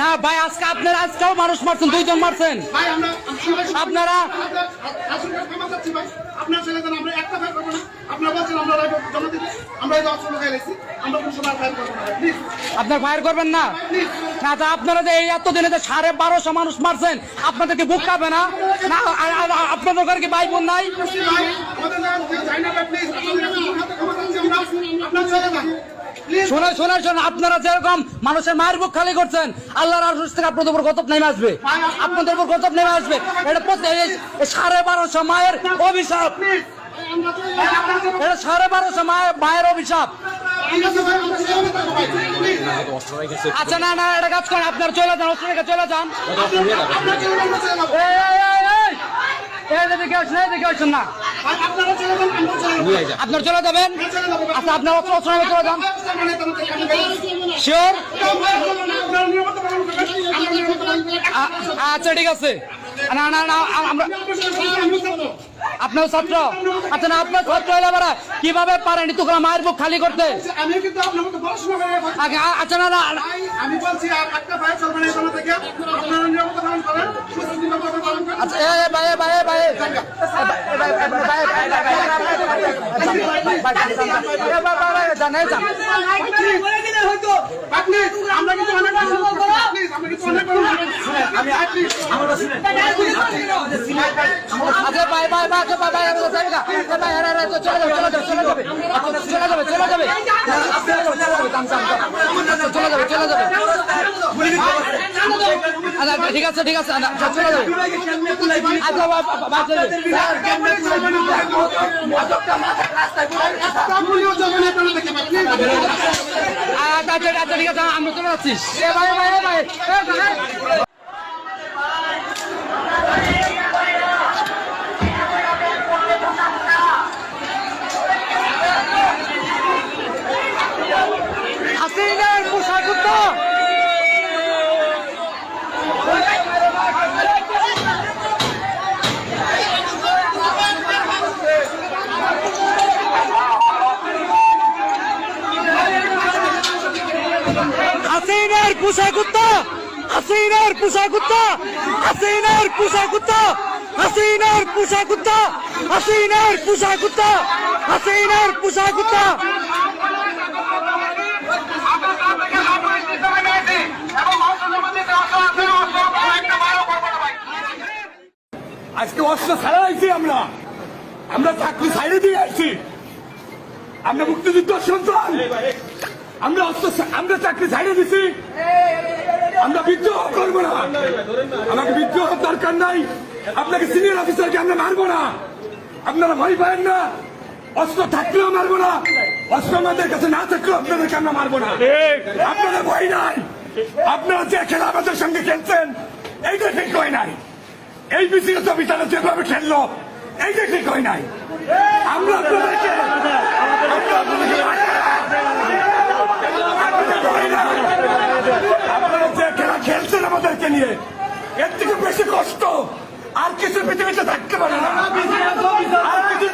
না ভাই আজকে আপনারা আজকেও মানুষ মারছেন দুইজন মারছেন। আপনারা আপনার করবেন না? আপনারা যে এই যে সাড়ে বারোশো মানুষ মারছেন আপনাদেরকে বুক খাবে না? আপনাদের ঘরে কি ভাই বোন নাই? শোনে শোনে শোনে আপনারা যেরকম মানুষের মায়ের বুক খালি করছেন আল্লাহর আরশ থেকে আপনাদের উপর গতব নেমে আসবে। আপনাদের উপর গতব নেমে আসবে। এটা সাড়ে বারোশো মায়ের অভিশাপ। এটা সাড়ে বারোশো মায়ের মায়ের অভিশাপ। আচ্ছা না না এটা কাজ করেন আপনারা চলে যান অস্ট্রেলিয়া চলে যান। আপনার চলে যান। চলে যাব এই, এই, এই, এই! এই এদিকে আসুন এদিকে আসুন না। আপনার চলে যাবেন? আচ্ছা আপনার অশ্রমে চলে যান। শিওর আচ্ছা ঠিক আছে। না না না আমরা আপনার ছাত্র। আচ্ছা না আপনার ছাত্র হলে আমরা কীভাবে পারেন? তোকে মায়ের বুক খালি করতে। আচ্ছা, আচ্ছা না না আমি বলছি একটা ভাই চলবে না এখানে থেকে আপনারা নিরাপদ পালন করেন সুস্থিত ভাবে পালন করেন আচ্ছা এ ভাই এ ভাই এ ভাই চলে যাবে চলে যাবে চলে যাবে চলে যাবে চলে যাবে। আচ্ছা, আচ্ছা, ঠিক আছে ঠিক আছে আচ্ছা, চলে যাবে। আচ্ছা ঠিক আছে, আমরা চলে যাচ্ছি। হাসিনার পুষা কুত্তা, হাসিনার পুষা কুত্তা, হাসিনার পুষা কুত্তা, হাসিনার পুষা কুত্তা, হাসিনার পুষা কুত্তা, হাসিনার পুষা কুত্তা। আজকে অস্ত্র ছাড়া আইছি আমরা। আমরা চাকরি ছাড়িয়ে দিয়ে আসছি। আমরা মুক্তিযুদ্ধ সন্তান। আমরা আমরা চাকরি ছাড়িয়ে দিছি। আমরা বিদ্রোহ করব না। আমাকে বিদ্রোহ দরকার নাই। আপনাকে সিনিয়র অফিসারকে আমরা মারবো না। আপনারা ভয় পাবেন না। অস্ত্র থাকলেও মারবো না। অস্ত্র আমাদের কাছে না থাকলেও আপনাদেরকে আমরা মারবো না। আপনাদের ভয় নাই। আপনারা যে খেলা আমাদের সঙ্গে খেলছেন, এইটা ঠিক হয় নাই। এই বিসিএস অফিসাররা যেভাবে খেললো, এইটা ঠিক হয় নাই। আমরা থেকে বেশি কষ্ট আর কিছু পৃথিবীতে থাকতে পারে না আর কিছু